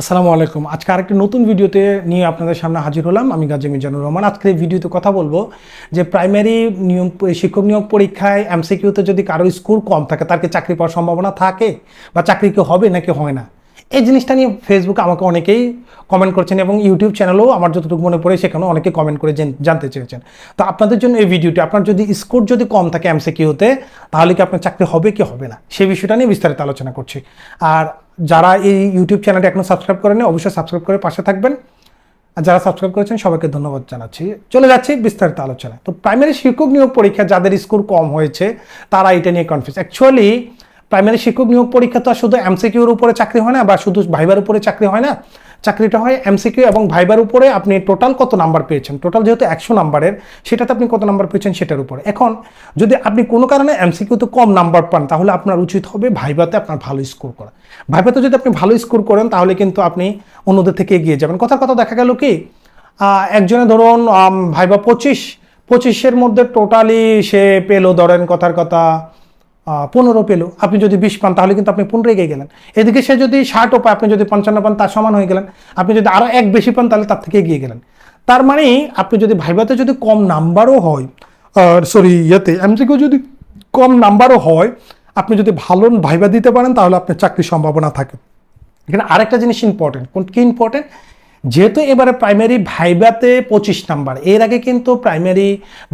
আসসালামু আলাইকুম। আজকে আরেকটি নতুন ভিডিওতে নিয়ে আপনাদের সামনে হাজির হলাম। আমি গাজী মিজানুর রহমান। আজকে এই ভিডিওতে কথা বলব যে প্রাইমারি নিয়ম, শিক্ষক নিয়োগ পরীক্ষায় এমসিকিউতে যদি কারও স্কোর কম থাকে, তার কি চাকরি পাওয়ার সম্ভাবনা থাকে? বা চাকরি কি হবে নাকি হয় না? এই জিনিসটা নিয়ে ফেসবুকে আমাকে অনেকেই কমেন্ট করছেন এবং ইউটিউব চ্যানেলেও আমার যতটুকু মনে পড়ে সেখানেও অনেকে কমেন্ট করে জানতে চেয়েছেন। তো আপনাদের জন্য এই ভিডিওটি আপনার যদি স্কোর যদি কম থাকে এমসিকিউতে তাহলে কি আপনার চাকরি হবে কি হবে না? সেই বিষয়টা নিয়ে বিস্তারিত আলোচনা করছি। আর যারা এই ইউটিউব চ্যানেলটি এখনও সাবস্ক্রাইব করেনি অবশ্যই সাবস্ক্রাইব করে পাশে থাকবেন। আর যারা সাবস্ক্রাইব করেছেন, সবাইকে ধন্যবাদ জানাচ্ছি। চলে যাচ্ছি বিস্তারিত আলোচনায়। তো প্রাইমারি শিক্ষক নিয়োগ পরীক্ষা যাদের স্কোর কম হয়েছে, তারা এটা নিয়ে কনফিউজ অ্যাকচুয়ালি প্রাইমারি শিক্ষক নিয়োগ পরীক্ষা তো শুধু এমসিকিউর উপরে চাকরি হয় না বা শুধু ভাইবার উপরে চাকরি হয় না, চাকরিটা হয় এমসিকিউ এবং ভাইবার উপরে আপনি টোটাল কত নাম্বার পেয়েছেন? টোটাল যেহেতু একশো নাম্বারের সেটাতে আপনি কত নাম্বার পেয়েছেন সেটার উপরে। এখন, যদি আপনি কোনো কারণে এমসিকিউতে কম নাম্বার পান, তাহলে আপনার উচিত হবে ভাইবাতে আপনার ভালো স্কোর করা। ভাইবাতে যদি আপনি ভালো স্কোর করেন, তাহলে কিন্তু আপনি অন্যদের থেকে এগিয়ে যাবেন। কথার কথা দেখা গেল কি একজনে ধরুন ভাইবা পঁচিশ, পঁচিশের মধ্যে টোটালি সে পেল ধরেন কথার কথা। পনেরো পেল। আপনি যদি বিশ পান, তাহলে কিন্তু আপনি পনেরো এগিয়ে গেলেন। এদিকে সে যদি ষাটও পায়, আপনি যদি পঞ্চান্ন পান, তার সমান হয়ে গেলেন। আপনি যদি আরও এক বেশি পান, তাহলে তার থেকে এগিয়ে গেলেন। তার মানে আপনি যদি ভাইবাতে যদি কম নাম্বারও হয় সরি, ইয়েতে, এমসিকিউ যদি কম নাম্বারও হয়, আপনি যদি ভালো ভাইবা দিতে পারেন, তাহলে আপনার চাকরির সম্ভাবনা থাকে। এখানে আরেকটা জিনিস ইম্পর্টেন্ট কোন, কি ইম্পর্টেন্ট যেহেতু এবারে প্রাইমারি ভাইবাতে পঁচিশ নাম্বার, এর আগে কিন্তু প্রাইমারি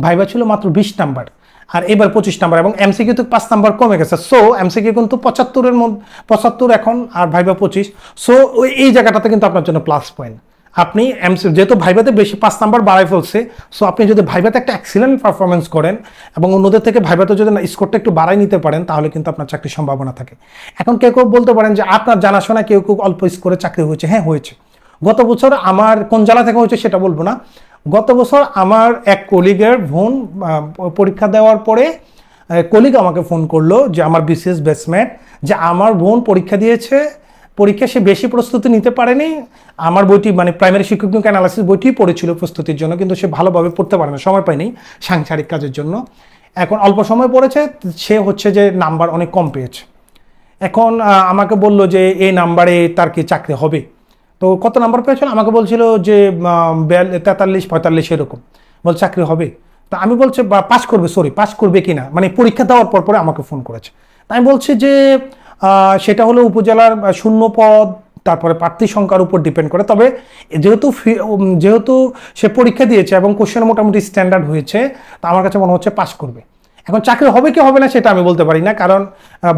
ভাইবা ছিল মাত্র বিশ নাম্বার। আর এবার পঁচিশ নাম্বার এবং এমসিকিউ তো পাঁচ নাম্বার কমে গেছে। সো এমসিকিউ কিন্তু পঁচাত্তরের মধ্যে পঁচাত্তর এখন আর ভাইবা পঁচিশ। সো এই জায়গাটাতে কিন্তু আপনার জন্য প্লাস পয়েন্ট আপনি এমসি যেহেতু ভাইভাতে বেশি পাঁচ নাম্বার বাড়াই ফেলছে সো আপনি যদি ভাইভাতে একটা এক্সিলেন্ট পারফরমেন্স করেন এবং অন্যদের থেকে ভাইভাতে যদি স্কোরটা একটু বাড়াই নিতে পারেন, তাহলে কিন্তু আপনার চাকরির সম্ভাবনা থাকে। এখন কেউ কেউ বলতে পারেন যে আপনার জানাশোনা কেউ কেউ অল্প স্কোরে চাকরি হয়েছে। হ্যাঁ হয়েছে। গত বছর আমার কোন জেলা থেকে হয়েছে সেটা বলব না। গত বছর আমার এক কলিগের বোন পরীক্ষা দেওয়ার পরে কলিগ আমাকে ফোন করল যে আমার বিসিএস বেসমেন্ট যে আমার বোন পরীক্ষা দিয়েছে পরীক্ষা সে বেশি প্রস্তুতি নিতে পারেনি। আমার বইটি মানে প্রাইমারি শিক্ষক অ্যানালাইসিস বইটি পড়েছিল প্রস্তুতির জন্য, কিন্তু সে ভালোভাবে পড়তে পারে না সময় পায়নি সাংসারিক কাজের জন্য। এখন অল্প সময় পড়েছে, সে হচ্ছে যে নাম্বার অনেক কম পেয়েছে। এখন আমাকে বলল যে এই নাম্বারে তার কি চাকরি হবে? তো কত নাম্বার পেয়েছিল? আমাকে বলছিল যে তেতাল্লিশ, পঁয়তাল্লিশ এরকম। বল চাকরি হবে। তা আমি বলছি, বা, পাস করবে সরি পাস করবে কি না মানে পরীক্ষা দেওয়ার পর পরে আমাকে ফোন করেছে। আমি বলছি যে সেটা হলো উপজেলার শূন্য পদ, তারপরে প্রার্থী সংখ্যার উপর ডিপেন্ড করে। তবে যেহেতু যেহেতু সে পরীক্ষা দিয়েছে এবং কোশ্চেন মোটামুটি স্ট্যান্ডার্ড হয়েছে, তা আমার কাছে মনে হচ্ছে পাস করবে। এখন চাকরি হবে কি হবে না সেটা আমি বলতে পারি না, কারণ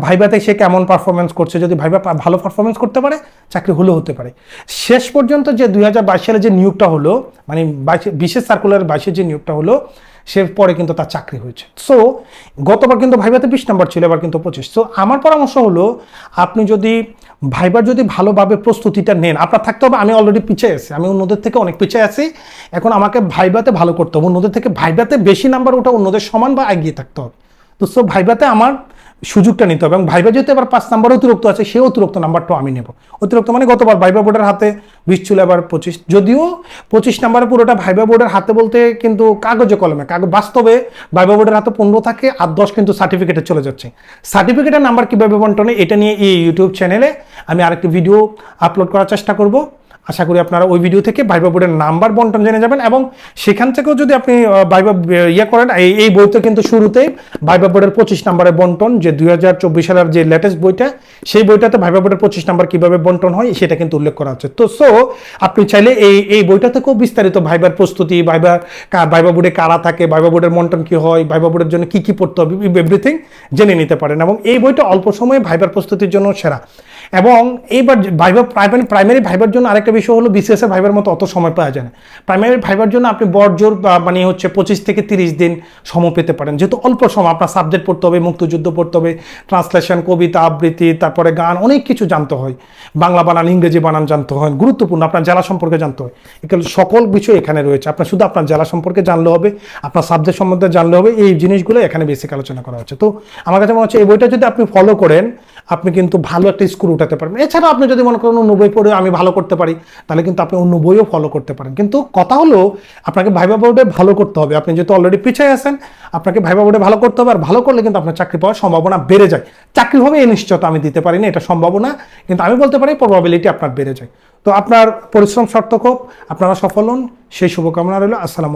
ভাইভাতে সে কেমন পারফরমেন্স করছে, যদি ভাইবা পা- ভালো পারফরমেন্স করতে পারে, চাকরি হলেও হতে পারে। শেষ পর্যন্ত যে দুই হাজার বাইশ সালে যে নিয়োগটা হলো মানে বিশেষ সার্কুলার বাইশে যে নিয়োগটা হলো, সে পরে কিন্তু তার চাকরি হয়েছে। সো গতবার কিন্তু ভাইভাতে বিশ নাম্বার ছিল, এবার কিন্তু পঁচিশ। সো আমার পরামর্শ হলো, আপনি যদি ভাইবার যদি ভালোভাবে প্রস্তুতিটা নেন, আপনার থাকতে হবে আমি অলরেডি পিছিয়ে আছি, আমি অন্যদের থেকে অনেক পিছিয়ে আছি, এখন আমাকে ভাইবাতে ভালো করতে হবে, অন্যদের থেকে ভাইবাতে বেশি নাম্বার ওটা অন্যদের সমান বা এগিয়ে থাকতে হবে। তো সো ভাইবাতে আমার সুযোগটা নিতে হবে। এবং ভাইবা যেহেতু এবার পাঁচ নাম্বার অতিরিক্ত আছে সে অতিরিক্ত নাম্বারটাও আমি নেব। অতিরিক্ত মানে গতবার ভাইবা বোর্ডের হাতে বিশ ছিল, এবার পঁচিশ। যদিও পঁচিশ নাম্বারে পুরোটা ভাইবা বোর্ডের হাতে বলতে কিন্তু কাগজে কলমে, কাগজ বাস্তবে ভাইবা বোর্ডের হাতে পনেরো থাকে আর দশ কিন্তু সার্টিফিকেটে চলে যাচ্ছে। সার্টিফিকেটের নাম্বার কীভাবে বন্টনে, এটা নিয়ে এই ইউটিউব চ্যানেলে আমি আরেকটি ভিডিও আপলোড করার চেষ্টা করব। আশা করি আপনারা ওই ভিডিও থেকে ভাইবা বোর্ডের নাম্বার বন্টন জেনে যাবেন এবং সেখান থেকেও যদি আপনি ভাইবা ইয়ে করেন এই বইতে কিন্তু শুরুতেই ভাইবা বোর্ডের পঁচিশ নাম্বারের বন্টন যে দুই হাজার চব্বিশ সালের যে লেটেস্ট বইটা সেই বইটাতে ভাইবা বোর্ডের পঁচিশ নাম্বার কীভাবে বন্টন হয় সেটা কিন্তু উল্লেখ করা আছে তো সো আপনি চাইলে এই এই বইটা থেকেও বিস্তারিত ভাইবার প্রস্তুতি ভাইবা ভাইবা বোর্ডে কারা থাকে ভাইবা বোর্ডের বন্টন কি হয় ভাইবা বোর্ডের জন্য কি কি পড়তে হবে এভরিথিং জেনে নিতে পারেন এবং এই বইটা অল্প সময়ে ভাইবার প্রস্তুতির জন্য সেরা এবং এইবার ভাইবা প্রাইমারি প্রাইমারি ভাইবার জন্য আরেকটা বিষয় হলো বিসিএস এর ভাইবার মতো অত সময় পাওয়া যায় না। প্রাইমারি ভাইবার জন্য আপনি বড়জোর মানে হচ্ছে পঁচিশ থেকে তিরিশ দিন সময় পেতে পারেন। যেহেতু অল্প সময় আপনার সাবজেক্ট পড়তে হবে, মুক্তিযুদ্ধ পড়তে হবে ট্রান্সলেশন কবিতা, আবৃত্তি, তারপরে গান, অনেক কিছু জানতে হয়। বাংলা বানান, ইংরেজি বানান জানতে হয়, গুরুত্বপূর্ণ আপনার জেলা সম্পর্কে জানতে হয়। এখানে সকল বিষয় এখানে রয়েছে। আপনার শুধু আপনার জেলা সম্পর্কে জানলে হবে, আপনার সাবজেক্ট সম্বন্ধে জানলে হবে, এই জিনিসগুলো এখানে বেসিক আলোচনা করা হচ্ছে। তো আমার কাছে মনে হচ্ছে এই বইটা যদি আপনি ফলো করেন, আপনি কিন্তু ভালো একটা স্কোর উঠাতে পারবেন। এছাড়া আপনি যদি মনে করেন নব্বই পড়ে আমি ভালো করতে পারি তাহলে কিন্তু আপনি অন্য বইও ফলো করতে পারেন। কিন্তু কথা হলো, আপনাকে ভাইবা বোর্ডে ভালো করতে হবে। আপনি যেহেতু অলরেডি পিছিয়ে আছেন, আপনাকে ভাইবা বোর্ডে ভালো করতে হবে। আর ভালো করলে কিন্তু আপনার চাকরি পাওয়ার সম্ভাবনা বেড়ে যায়। চাকরি হবে এই নিশ্চয়তা আমি দিতে পারি না এটা সম্ভাবনা কিন্তু আমি বলতে পারি প্রবাবিলিটি আপনার বেড়ে যায়। তো আপনার পরিশ্রম সার্থক হোক, আপনারা সফল হন। সেই শুভকামনা রইল। আসসালাম